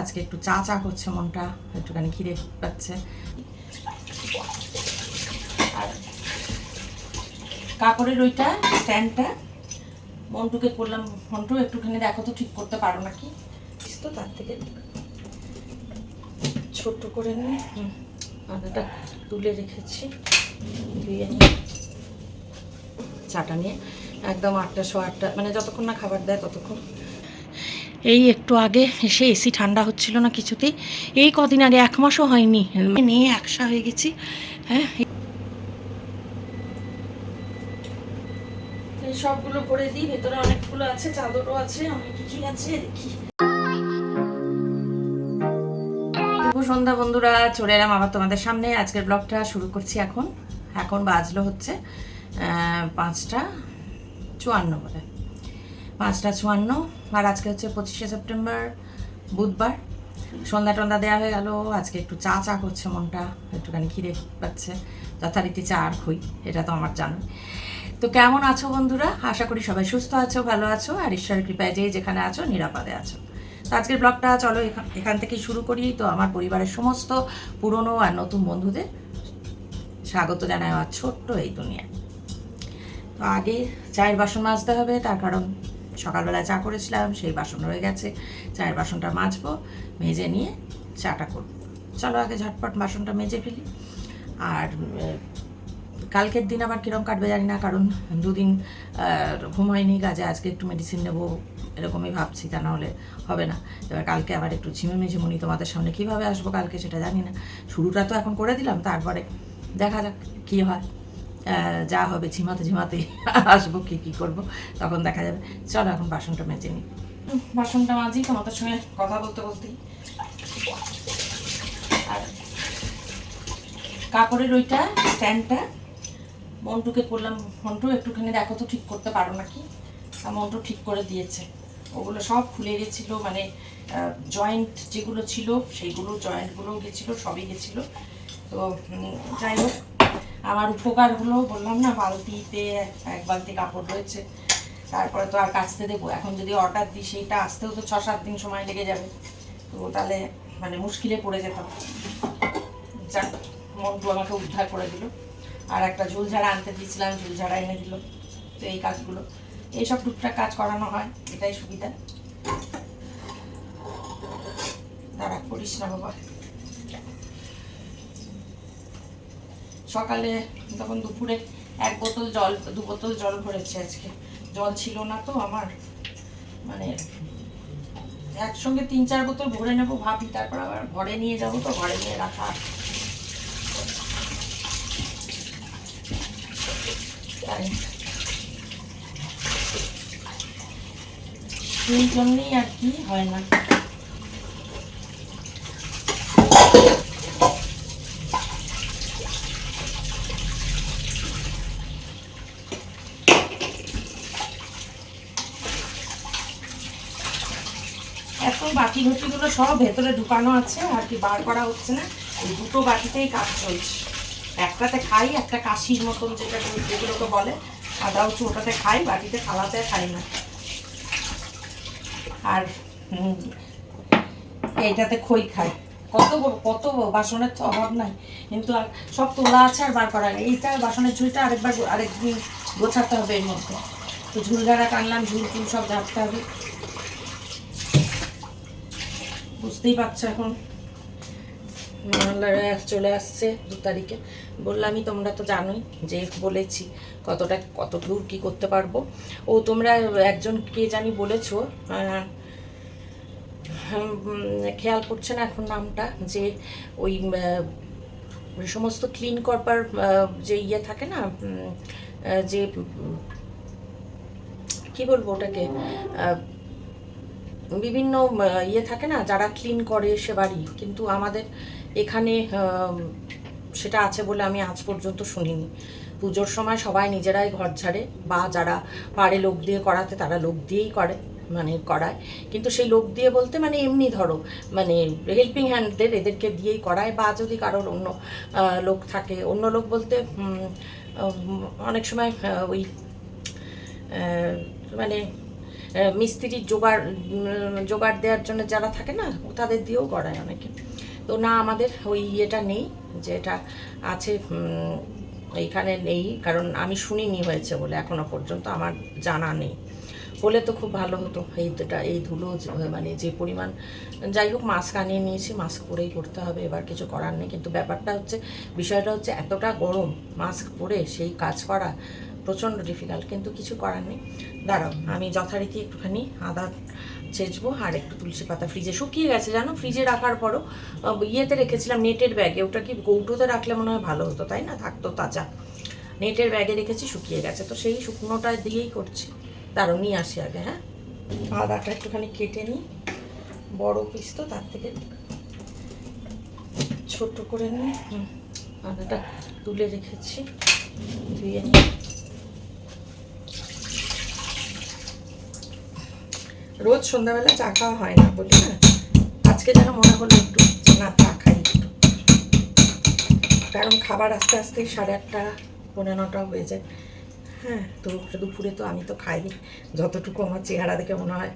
আজকে একটু চা চা করছে মনটা, একটুখানি খিদে পাচ্ছে। আর কাপড়ের ওইটা, স্ট্যান্ডটা, মন্টুকে করলাম মন্টু, একটুখানি দেখো তো ঠিক করতে পারো নাকি? তো, তার থেকে ছোট্ট করে নিয়ে আদাটা তুলে রেখেছি চাটা নিয়ে, একদম আটটা শো আটটা মানে যতক্ষণ না খাবার দেয় ততক্ষণ। এই একটু আগে এসে এসি ঠান্ডা হচ্ছিল না কিছুতেই। এই কদিন আগে এক মাসও হয়নি। নিয়ে একসা হয়ে গেছি। হ্যাঁ সবগুলো ভরে দিই, ভেতরে অনেকগুলো আছে, চাদরও আছে অনেক কিছুই আছে, দেখি। সন্ধ্যা বন্ধুরা, চলে এলাম আবার তোমাদের সামনে। আজকের ব্লগটা শুরু করছি এখন। এখন বাজলো হচ্ছে পাঁচটা চুয়ান্ন বলে। পাঁচটা চুয়ান্ন, আর আজকে হচ্ছে পঁচিশে সেপ্টেম্বর, বুধবার। সন্ধ্যা টন্ধা দেওয়া হয়ে গেল, আজকে একটু চা চা করছে মনটা, একটুখানি খিদে পাচ্ছে। যথারীতি চা আর খই, এটা তো আমার জানো তো কেমন আছো বন্ধুরা? আশা করি সবাই সুস্থ আছো, ভালো আছো, আর ঈশ্বরের কৃপায় যে যেখানে আছো, নিরাপদে আছো। তো আজকের ব্লগটা চলো এখান থেকেই শুরু করি। তো আমার পরিবারের সমস্ত পুরনো আর নতুন বন্ধুদের স্বাগত জানাই আমার ছোট্ট এই দুনিয়া তো আগে চায়ের বাসন মাজতে হবে, তার কারণ সকালবেলা চা করেছিলাম, সেই বাসন রয়ে গেছে, চায়ের বাসনটা মাজবো, মেজে নিয়ে চাটা করব। চলো আগে ঝটপট বাসনটা মেজে ফেলি। আর কালকের দিন আবার কীরকম কাটবে জানি না, কারণ দুদিন ঘুম হয়নি, কাজে আজকে একটু মেডিসিন নেব, এরকমই ভাবছি, তা নাহলে হবে না। এবার কালকে আবার একটু ঝিমে ঝিমুনি তোমাদের সামনে কীভাবে আসব কালকে সেটা জানি না। শুরুটা তো এখন করে দিলাম, তারপরে দেখা যাক কী হয়। যা হবে ঝিমাতে ঝিমাতে আসব, কি কি করব, তখন দেখা যাবে। চলো এখন বাসনটা মেজে নিই বাসনটা মাজি, তোমাদের সঙ্গে কথা বলতে বলতেই। আর কাপড়ের ওইটা, স্ট্যান্ডটা, মন্টুকে করলাম মন্টু, একটুখানি দেখো তো ঠিক করতে পারো নাকি? মন্টু ঠিক করে দিয়েছে। ওগুলো সব খুলে গেছিল মানে জয়েন্ট যেগুলো ছিল, সেইগুলো জয়েন্টগুলো গেছিল, সবই গেছিল। তো যাই হোক আমার উপকার হলো, বললাম না বালতিতে এক বালতি কাপড় রয়েছে। তারপরে তো আর কাচতে দেবো। এখন যদি অর্ডার দিই, সেইটা আসতেও তো ছ সাত দিন সময় লেগে যাবে। তো তাহলে মানে মুশকিলে পড়ে যেতাম। যাক, মন্টু আমাকে উদ্ধার করে দিল। আর একটা ঝুলঝাড়া আনতে দিয়েছিলাম ঝুলঝাড়া এনে দিল। তো এই কাজগুলো। এইসব টুকটাক কাজ করানো হয়, এটাই সুবিধা। তারা করিস না বাবা। সকালে তখন দুপুরে এক বোতল জল, দু বোতল জল ভরেছে আজকে। জল ছিল না তো আমার। মানে একসঙ্গে তিন, চার বোতল ভরে নেব ভাবি, তারপর আবার ঘরে নিয়ে যাব তো, ঘরে নিয়ে রাখা। সেই জন্যই আর কি হয় না এত ঘটিগুলো সব ভেতরে ঢুকানো আছে, আর কি বার করা হচ্ছে না। এই দুটো বাটিতেই কাজ চলছে। একটাতে খাই, একটা কাশির মতন যেটা যেগুলোকে বলে আদা উঁচু ওটাতে খাই, বাটিতে থালাতে খাই না। আর এইটাতে খই খাই। কত কত বাসনের তো অভাব নাই, কিন্তু আর সব তোলা আছে আর বার করা এইটা বাসনের ঝুলটা আরেকবার আরেকদিন গোছাতে হবে এর মধ্যে। তো ঝুল ঝাড়া টানলাম ঝুল টুল সব ঝাড়তে হবে। বুঝতেই পারছ এখন। মহালয়া চলে আসছে দু তারিখে। বললামই, তোমরা তো জানোই যে বলেছি কতটা, কত দূর কী করতে পারব। ও তোমরা একজন কে জানি বলেছ খেয়াল করছে না এখন নামটা, যে ওই সমস্ত ক্লিন করবার যে ইয়ে থাকে না যে, কি বলব ওটাকে বিভিন্ন ইয়ে থাকে না, যারা ক্লিন করে সে বাড়ি কিন্তু আমাদের এখানে সেটা আছে বলে আমি আজ পর্যন্ত শুনিনি। পুজোর সময় সবাই নিজেরাই ঘর ছাড়ে বা যারা পারে লোক দিয়ে করাতে, তারা লোক দিয়েই করে মানে করায়। কিন্তু সেই লোক দিয়ে বলতে মানে এমনি ধরো মানে হেল্পিং হ্যান্ডদের এদেরকে দিয়েই করায়, বা যদি কারোর অন্য লোক থাকে। অন্য লোক বলতে অনেক সময় ওই মানে মিস্ত্রির জোগাড় জোগাড় দেওয়ার জন্য যারা থাকে না তাদের দিয়েও করায় অনেকে। তো না আমাদের ওই ইয়েটা নেই যেটা আছে উম, এইখানে নেই কারণ আমি শুনিনি হয়েছে বলে এখনও পর্যন্ত আমার জানা নেই। হলে তো খুব ভালো হতো এইটা এই ধুলো যে- মানে যে পরিমাণ যাই হোক মাস্ক আনিয়ে নিয়েছি মাস্ক পরেই করতে হবে এবার কিছু করার নেই। কিন্তু ব্যাপারটা হচ্ছে বিষয়টা হচ্ছে এতটা গরম মাস্ক পরে সেই কাজ করা প্রচণ্ড ডিফিকাল্ট কিন্তু কিছু করার নেই। দাঁড়াও, আমি যথারীতি একটুখানি আদা ছেঁচবো আর একটু তুলসী পাতা ফ্রিজে শুকিয়ে গেছে, জানো? ফ্রিজে রাখার পরও ইয়েতে রেখেছিলাম নেটের ব্যাগে ওটা কি কৌটোতে রাখলে মনে হয় ভালো হতো, তাই না? থাকতো তাজা। নেটের ব্যাগে রেখেছি, শুকিয়ে গেছে। তো সেই শুকনোটা দিয়েই করছি। দাঁড়ো নিয়ে আসি আগে হ্যাঁ? আদাটা একটুখানি কেটে নিই। বড় পিস তো, তার থেকে ছোট করে নিই। আদাটা তুলে রেখেছি। ধুয়ে নিই। রোজ সন্ধ্যাবেলা চা খাওয়া হয় না বলি না? আজকে যেন মনে হলো একটু না, চা খাই একটু। কারণ খাবার আস্তে আস্তে সাড়ে আটটা পনেরো নটা হয়ে যায়। হ্যাঁ তো দুপুরে তো আমি তো খাইনি। যতটুকু আমার চেহারা দেখে মনে হয়,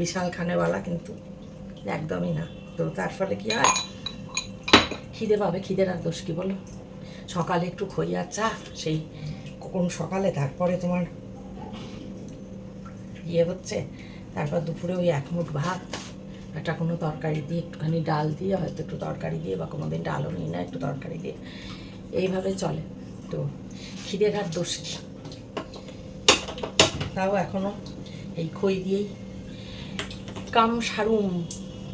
বিশাল খানেওয়ালা, কিন্তু একদমই না। তো তার ফলে কি হয়? খিদে পাবে, খিদের আর দোষ কি বলো? সকালে একটু খইয়া চা, সেই কোন সকালে, তারপরে তোমার ইয়ে হচ্ছে তারপর দুপুরে ওই এক মুঠ ভাত, একটা কোনো তরকারি দিয়ে একটুখানি ডাল দিয়ে, হয়তো একটু তরকারি দিয়ে বা কোনো দিন ডালও নিই না, একটু তরকারি দিয়ে। এইভাবে চলে। তো আর দোষ তাও এখনও এই খই দিয়েই কাম সারুম,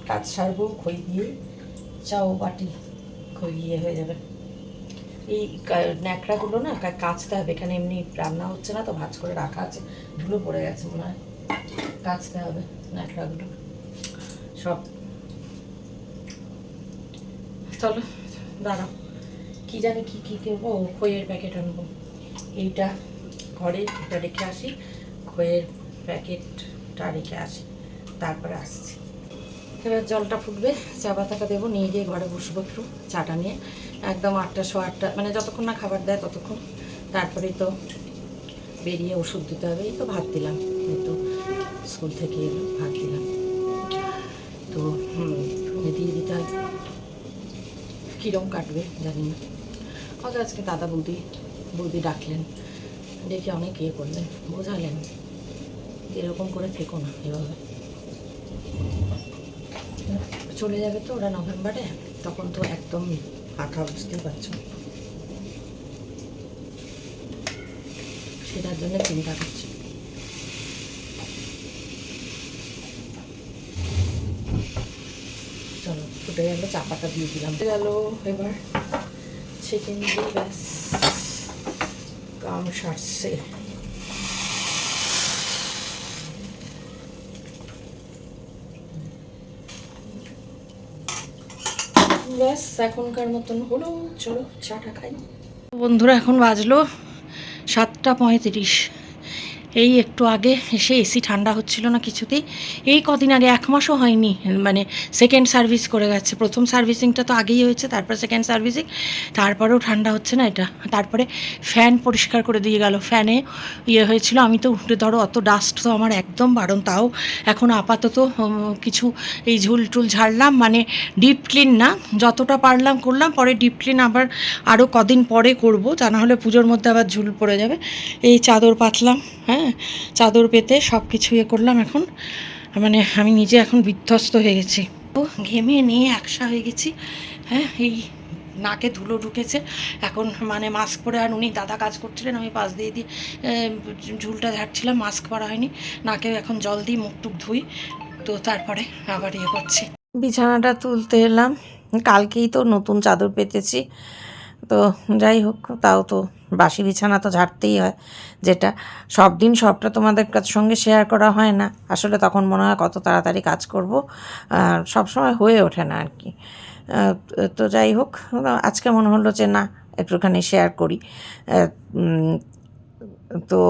কাজ সারবো, খই দিয়ে চাও বাটি, খই দিয়ে হয়ে যাবে। এই ন্যাকড়াগুলো না কাচতে হবে। এখানে এমনি রান্না হচ্ছে না তো, ভাজ করে রাখা আছে। ধুলো পড়ে গেছে মনে হয়। কাচতে হবে ন্যাকড়াগুলো সব। চলো দাঁড়াও। কি জানি কি কি করব ও, খইয়ের প্যাকেট আনব। এইটা ঘরে এটা রেখে আসি খইয়ের প্যাকেটটা রেখে আসি তারপরে আসছি। এবার জলটা ফুটবে চা পাতাটা দেবো নিয়ে গিয়ে ঘরে বসবো একটু চাটা নিয়ে। একদম আটটা শো আটটা মানে যতক্ষণ না খাবার দেয় ততক্ষণ। তারপরেই তো বেরিয়ে ওষুধ দিতে হবে, এই তো ভাত দিলাম। তো স্কুল থেকে এলো, ভাত দিলাম। তো ফোনে দিয়ে দিতে হয়। কীরকম কাটবে, জানি না। হয়তো আজকে দাদা বৌদি বৌদি ডাকলেন। ডেকে অনেক ইয়ে করলেন, বোঝালেন। এরকম করে থেকো না এভাবে। চলে যাবে তো ওরা নভেম্বরে, তখন তো একদম ফাঁকা বুঝতেই পারছ। সেটার জন্য চিন্তা করছি। চলো, ফুটে গেলে, চাপাটা দিয়ে দিলাম। গেল, এবার চিকেন দিয়ে ব্যাস, কাম সারছে। ব্যাস, এখনকার মতন হলো, চলো, চাটা খাই। বন্ধুরা, এখন বাজলো। সাতটা পঁয়ত্রিশ। এই একটু আগে এসে এসি ঠান্ডা হচ্ছিল না কিছুতেই। এই কদিন আগে এক মাসও হয়নি মানে সেকেন্ড সার্ভিস করে গেছে। প্রথম সার্ভিসিংটা তো আগেই হয়েছে, তারপর সেকেন্ড সার্ভিসিং তারপরেও ঠান্ডা হচ্ছে না এটা। তারপরে ফ্যান পরিষ্কার করে দিয়ে গেল। ফ্যানে ইয়ে হয়েছিল, আমি তো উঠে ধরো অত ডাস্ট তো আমার একদম বারণ, তাও এখন আপাতত কিছু এই ঝুল টুল ঝাড়লাম মানে ডিপ ক্লিন না, যতটা পারলাম করলাম, পরে ডিপ ক্লিন আবার আরও কদিন পরে করব, তা না হলে পুজোর মধ্যে আবার ঝুল পড়ে যাবে। এই চাদর পাতলাম। হ্যাঁ চাদর পেতে সব কিছু ইয়ে করলাম এখন। মানে আমি নিজে এখন বিধ্বস্ত হয়ে গেছি। ও ঘেমে নিয়ে একসা হয়ে গেছি। হ্যাঁ এই নাকে ধুলো ঢুকেছে। এখন মানে মাস্ক পরে আর উনি দাদা কাজ করছিলেন, আমি পাশ দিয়ে দিয়ে ঝুলটা ঝাড়ছিলাম, মাস্ক পরা হয়নি। নাকে এখন জল দিই মুখ টুক ধুই, তো তারপরে আবার ইয়ে করছি। বিছানাটা তুলতে এলাম। কালকেই তো নতুন চাদর পেতেছি। তো যাই হোক, তাও তো বাসি বিছানা তো ঝাড়তেই হয়, যেটা সব দিন সবটা তোমাদের সঙ্গে শেয়ার করা হয় না। আসলে তখন মনে হয় কত তাড়াতাড়ি কাজ করব, আর সবসময় হয়ে ওঠে না আর কি তো যাই হোক, আজকে মনে হলো যে না, একটুখানি শেয়ার করি। তো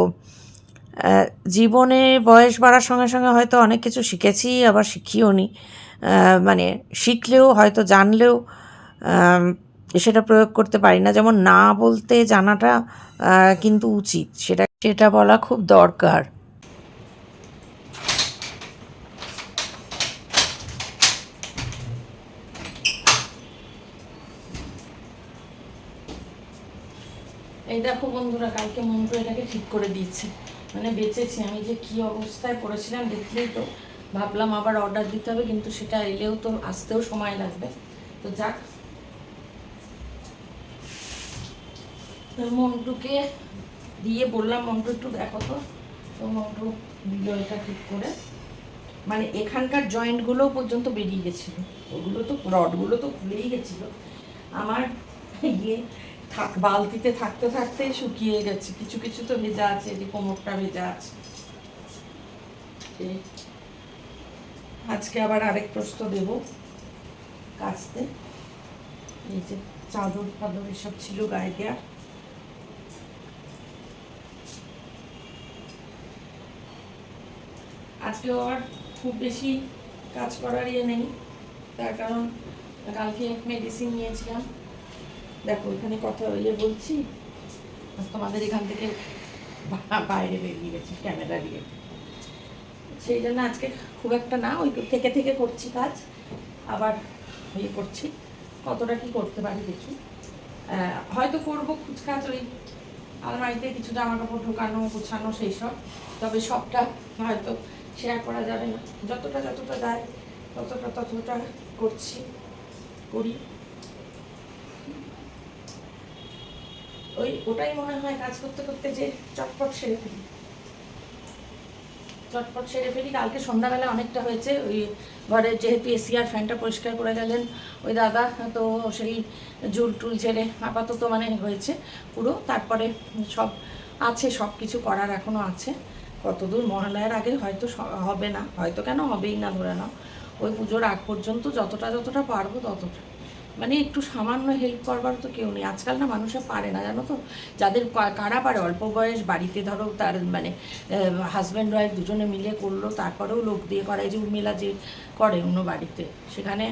জীবনে বয়স বাড়ার সঙ্গে সঙ্গে হয়তো অনেক কিছু শিখেছি, আবার শিখিও নি মানে শিখলেও, হয়তো জানলেও সেটা প্রয়োগ করতে পারি না। যেমন না বলতে জানাটা কিন্তু উচিত। সেটা সেটা বলা খুব দরকার। এই দেখো বন্ধুরা, কালকে মন্টু এটাকে ঠিক করে দিচ্ছে মানে বেঁচেছি আমি যে কি অবস্থায় পড়েছিলাম, দেখলেই তো ভাবলাম আবার অর্ডার দিতে হবে, কিন্তু সেটা এলেও তো আসতেও সময় লাগবে। তো যাক মন্টুকে দিয়ে বললাম, মন্টু, একটু দেখো তো। তো মন্টু দিল এটা ঠিক করে মানে এখানকার জয়েন্টগুলো পর্যন্ত বেরিয়ে গেছিল। ওগুলো তো, রডগুলো তো খুলেই গেছিল। আমার গিয়ে থাক, বালতিতে থাকতে থাকতে শুকিয়ে গেছে। কিছু কিছু তো ভেজা আছে যে কোমরটা ভেজা আছে। আজকে আবার আরেক প্রস্ত দেব কাচতে। এই যে চাদর ফাদর এসব ছিল গায়ে দেওয়ার। আজকেও আর খুব বেশি কাজ করার ইয়ে নেই। তার কারণ কালকে মেডিসিন নিয়েছিলাম। দেখো, এখানে কথা ইয়ে বলছি, তোমাদের এখান থেকে বাইরে বেরিয়ে গেছি ক্যামেরা দিয়ে। সেই জন্য আজকে খুব একটা না, ওই থেকে থেকে করছি কাজ, আবার ইয়ে করছি। কতটা কি করতে পারি দেখি। হয়তো করব কুচকাচ ওই আলমারিতে কিছু জামা কাপড় ঢোকানো, গোছানো, সেই সব। তবে সবটা হয়তো শেয়ার করা যাবে না। যতটা যতটা যায় ততটা ততটা করছি, করি। ওই ওটাই মনে হয় কাজ করতে করতে যে চটপট সেরে ফেলি। চটপট সেরে ফেলি। কালকে সন্ধ্যাবেলা অনেকটা হয়েছে। ওই ঘরের যেহেতু এসি আর ফ্যানটা পরিষ্কার করে গেলেন ওই দাদা, তো সেই জুল টুল ছেড়ে আপাতত মানে হয়েছে পুরো। তারপরে সব আছে সব কিছু করার এখনও আছে। কতদূর মহালয়ার আগে হয়তো হবে না, হয়তো কেন হবেই না ধরে নাও। ওই পুজোর আগ পর্যন্ত যতটা যতটা পারব ততটা। মানে একটু সামান্য হেল্প করবার তো কেউ নেই। আজকাল না মানুষে পারে না, জানো তো? যাদের কারা পারে? অল্প বয়স, বাড়িতে ধরো তার মানে হাজব্যান্ড ওয়াইফ দুজনে মিলে করল, তারপরেও লোক দিয়ে করায় যে উর্মিলা যে করে অন্য বাড়িতে। সেখানে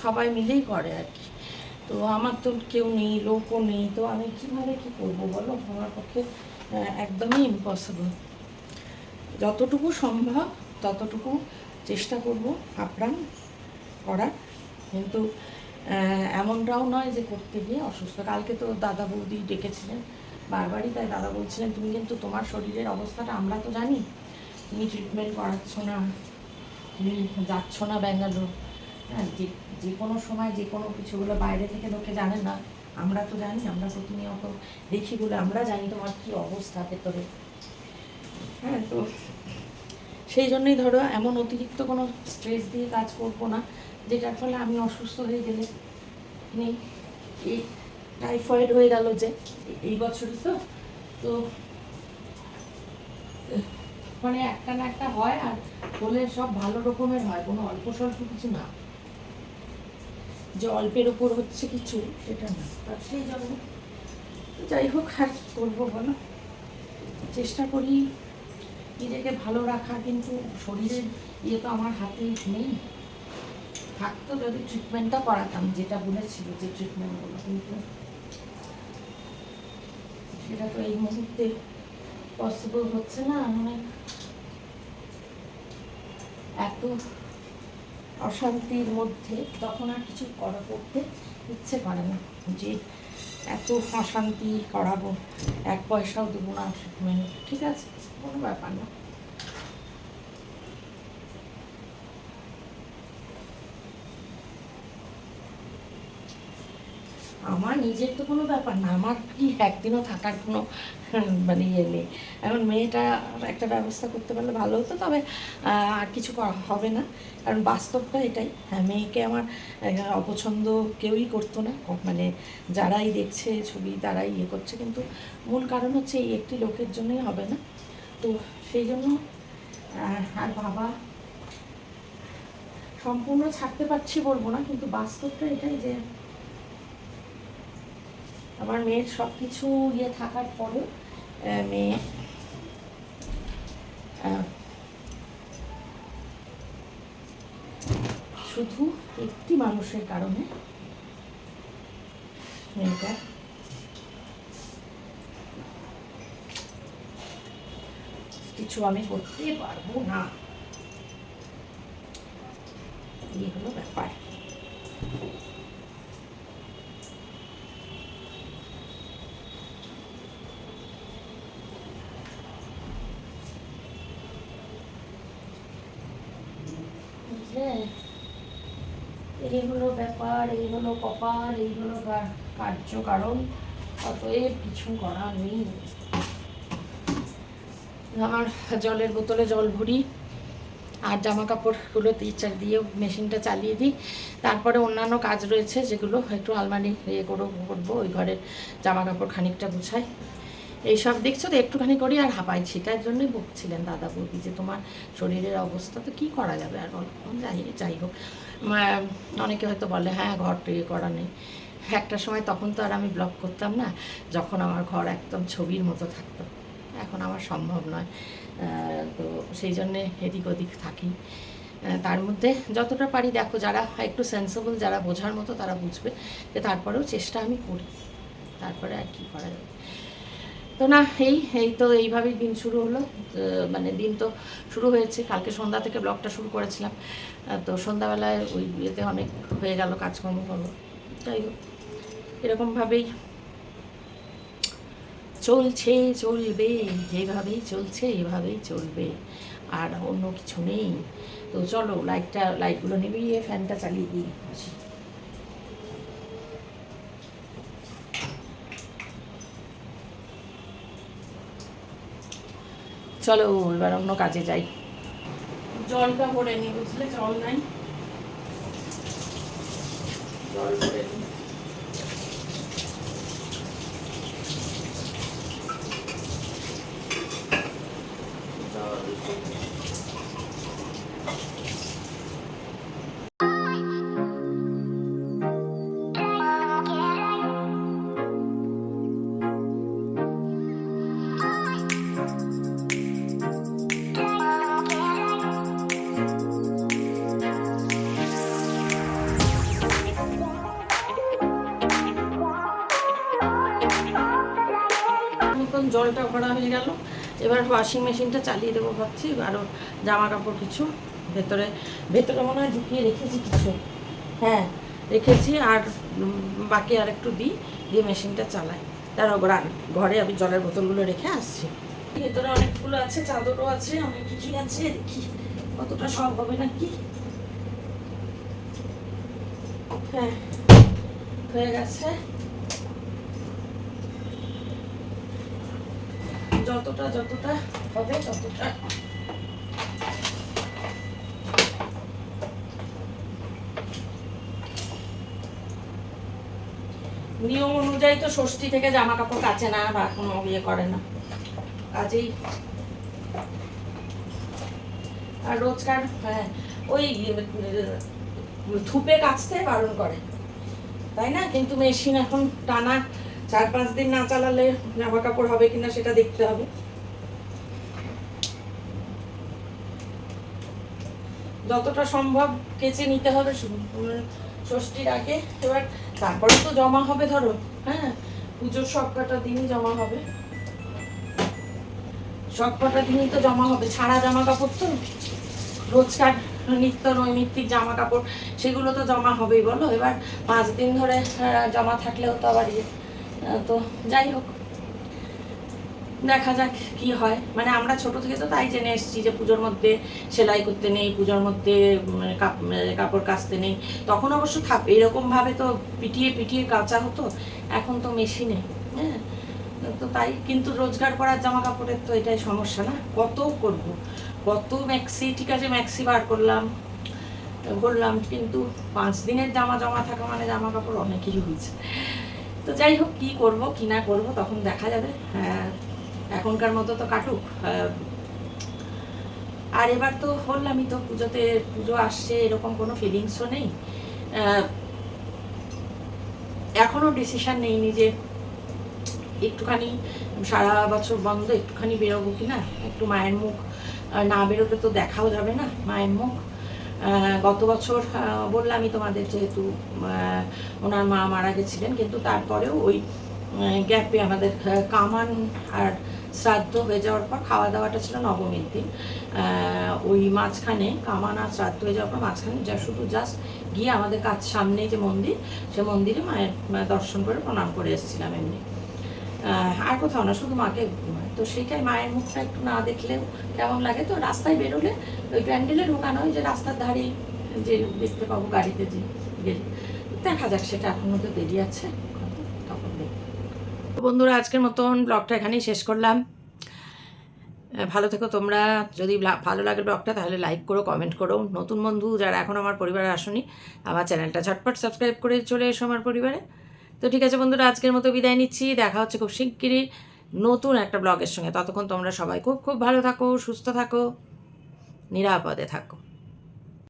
সবাই মিলেই করে আর কি। তো আমার তো কেউ নেই, লোকও নেই। তো আমি কীভাবে কী করব বলো? আমার পক্ষে একদমই ইম্পসিবল যতটুকু সম্ভব, ততটুকু চেষ্টা করব আপ্রাণ করার। কিন্তু এমনটাও নয় যে করতে গিয়ে অসুস্থ। কালকে তো দাদা বৌদি ডেকেছিলেন, বারবারই তাই দাদা বলছিলেন, তুমি কিন্তু তোমার শরীরের অবস্থাটা আমরা তো জানি। তুমি ট্রিটমেন্ট করাচ্ছ না, তুমি যাচ্ছ না ব্যাঙ্গালোর। হ্যাঁ যে যে কোনো সময় যে কোনো কিছুগুলো বাইরে থেকে লোকে জানে না। আমরা তো জানি, আমরা প্রতিনিয়ত দেখি বলে আমরা জানি তোমার কী অবস্থা ভেতরে। হ্যাঁ তো সেই জন্যই ধরো, এমন অতিরিক্ত কোনো স্ট্রেস দিয়ে কাজ করব না, যেটার ফলে আমি অসুস্থ হয়ে গেলে নেই। এই টাইফয়েড হয়ে গেল যে, এই বছরই তো তো মানে একটা না একটা হয় আর হলে সব ভালো রকমের হয়, কোনো অল্প স্বল্প কিছু না। যে অল্পের উপর হচ্ছে কিছু সেটা না সেই জন্য যাই হোক, আর করব বলো? চেষ্টা করি নিজেকে ভালো রাখা, কিন্তু শরীরের ইয়ে তো আমার হাতে নেই। থাকতো যদি ট্রিটমেন্টটা করাতাম, যেটা বলেছিল যে ট্রিটমেন্টগুলো কিন্তু সেটা তো এই মুহূর্তে পসিবল হচ্ছে না। মানে এত অশান্তির মধ্যে তখন আর কিছু করা করতে ইচ্ছে করে না যে এত অশান্তি করাবো, এক পয়সাও দেবো না, ঠিক আছে? কোনো ব্যাপার না আমার নিজের তো কোনো ব্যাপার না, আমার কি একদিনও থাকার কোনো মানে ইয়ে নেই। এখন মেয়েটা একটা ব্যবস্থা করতে পারলে ভালো হতো, তবে আর কিছু হবে না। কারণ বাস্তবটা এটাই হ্যাঁ মেয়েকে আমার অপছন্দ কেউই করতো না। মানে যারাই দেখছে ছবি, তারাই ইয়ে করছে, কিন্তু মূল কারণ হচ্ছে এই একটি লোকের জন্যই হবে না। তো সেই জন্য আর বাবা সম্পূর্ণ ছাড়তে পারছি বলব না, কিন্তু বাস্তবটা এটাই যে আমার মেয়ের সব কিছু ইয়ে থাকার আহ, মেয়ে শুধু একটি মানুষের কারণে মেয়েটা কিছু আমি করতে পারব না। এই হলো ব্যাপার হ্যাঁ এই হলো ব্যাপার এই হলো কপাল, এই হলো কার্য কারণ অতএব কিছু করার নেই। আমার জলের বোতলে জল ভরি, আর জামা কাপড়গুলো টিচার দিয়ে মেশিনটা চালিয়ে দিই। তারপরে অন্যান্য কাজ রয়েছে, যেগুলো একটু আলমারি ইয়ে করে করব, ওই ঘরের জামা কাপড় খানিকটা গুছাই। এইসব দেখছ তো, একটুখানি করি আর হাঁপাইছি তার জন্যই বকছিলেন দাদা বৌদি যে তোমার শরীরের অবস্থা তো কী করা যাবে আর যাই যাই হোক। অনেকে হয়তো বলে হ্যাঁ ঘর ইয়ে করা নেই। একটা সময় তখন তো আর আমি ব্লগ করতাম না, যখন আমার ঘর একদম ছবির মতো থাকতো। এখন আমার সম্ভব নয়। তো সেই জন্যে এদিক ওদিক থাকি। তার মধ্যে যতটা পারি দেখো, যারা একটু সেন্সেবল যারা বোঝার মতো তারা বুঝবে যে তারপরেও চেষ্টা আমি করি। তারপরে আর কি করা যাবে। তো না, এই এই তো এইভাবেই দিন শুরু হলো। মানে দিন তো শুরু হয়েছে। কালকে সন্ধ্যা থেকে ব্লগটা শুরু করেছিলাম। তো সন্ধ্যাবেলায় ওই ইয়েতে অনেক হয়ে গেল, কাজকর্ম করব যাই হোক, এরকমভাবেই চলছে, চলবে, যেভাবেই চলছে, এভাবেই চলবে। আর অন্য কিছু নেই। তো চলো লাইটটা লাইটগুলো নিভিয়ে ফ্যানটা চালিয়ে দিই চলো এবার অন্য কাজে যাই। জলটা ভরে নি বুঝলে? জল নাই। জল ভরে নি। ওয়াশিং মেশিনটা চালিয়ে দেবো ভাবছি আরও জামা কাপড় কিছু। ভেতরে ভেতরে মনে হয় ঢুকিয়ে রেখেছি কিছু। হ্যাঁ রেখেছি আর বাকি আর একটু দিই, দিয়ে মেশিনটা চালাই। তার ঘরে আমি জলের বোতলগুলো রেখে আসছি। ভেতরে অনেকগুলো আছে, চাদরও আছে অনেক কিছুই আছে, দেখি কতটা সব হবে নাকি? হ্যাঁ হয়ে গেছে। যতটা যতটা হবে ততটা। নিয়ম অনুযায়ী তো ষষ্ঠী থেকে জামা কাপড় কাচে না বা কোনো ইয়ে করে না। কাজেই। আর রোজকার হ্যাঁ ওই থুপে কাচতে বারণ করে। তাই না? কিন্তু মেশিন এখন টানা চার পাঁচ দিন না চালালে জামা কাপড় হবে কিনা সেটা দেখতে হবে। যতটা সম্ভব কেচে নিতে হবে, ষষ্ঠীর আগে। এবার তারপরে তো জমা হবে ধরো হ্যাঁ? পুজোর সব কটা দিনই জমা হবে। সব কটা দিনই তো জমা হবে। ছাড়া জামা কাপড় তো? রোজকার নিত্য নৈমিত্তিক জামা কাপড়, সেগুলো তো জমা হবেই, বলো? এবার পাঁচ দিন ধরে জমা থাকলেও তো আবার ইয়ে। তো যাই হোক, দেখা যাক কি হয়। মানে আমরা ছোট থেকে তো তাই জেনে এসেছি যে পুজোর মধ্যে সেলাই করতে নেই, পুজোর মধ্যে কাপ- কাপড় কাচতে নেই। তখন অবশ্য থাপ এরকমভাবে তো পিটিয়ে পিটিয়ে কাচা হতো, এখন তো মেশিনে হ্যাঁ। তো তাই, কিন্তু রোজগার করার জামা কাপড়ের তো এটাই সমস্যা না। কত করব? কত ম্যাক্সি ঠিক আছে ম্যাক্সি বার করলাম করলাম, কিন্তু পাঁচ দিনের জামা জমা থাকা মানে জামা কাপড় অনেকই হয়েছে। তো যাই হোক কি করব কি না করব তখন দেখা যাবে। হ্যাঁ এখনকার মতো তো কাটুক। আহ, আর এবার তো বললামই তো পুজোতে পুজো আসছে এরকম কোনো ফিলিংসও নেই। আহ, এখনও ডিসিশন নেইনি যে একটুখানি সারা বছর বন্ধ একটুখানি বেরোবো কি না একটু মায়ের মুখ না বেরোলে তো দেখাও যাবে না মায়ের মুখ। গত বছর বললামই তোমাদের যেহেতু ওনার মা মারা গেছিলেন, কিন্তু তারপরেও ওই গ্যাপে আমাদের কামান আর শ্রাদ্ধ হয়ে যাওয়ার পর খাওয়া দাওয়াটা ছিল নবমীর দিন। ওই মাঝখানে কামান আর শ্রাদ্ধ হয়ে যাওয়ার পর মাঝখানে যা শুধু জাস্ট গিয়ে আমাদের কাছ সামনে যে মন্দির, সে মন্দিরে মায়ের দর্শন করে প্রণাম করে এসেছিলাম এমনি। আর কোথাও না, শুধু মাকে তো সেটাই মায়ের মুখটা একটু না দেখলেও কেমন লাগে। তো রাস্তায় বেরোলে ওই প্যান্ডেলে ঢোকানো ওই যে রাস্তার ধারে যে দেখতে পাবো গাড়িতে যে গেলে। দেখা যাক, সেটা এখনও তো দেরি আছে, তখন বন্ধুরা, আজকের মতন ব্লগটা এখানেই শেষ করলাম। ভালো থেকো তোমরা। যদি ভালো লাগে ব্লগটা, তাহলে লাইক করো, কমেন্ট করো। নতুন বন্ধু যারা এখন আমার পরিবারে আসনি, আমার চ্যানেলটা ঝটপট সাবস্ক্রাইব করে চলে এসো আমার পরিবারে। তো ঠিক আছে বন্ধুরা, আজকের মতো বিদায় নিচ্ছি। দেখা হচ্ছে খুব শিগগিরই। নতুন একটা ব্লগের সঙ্গে। ততক্ষণ তোমরা সবাই খুব খুব ভালো থাকো, সুস্থ থাকো, নিরাপদে থাকো।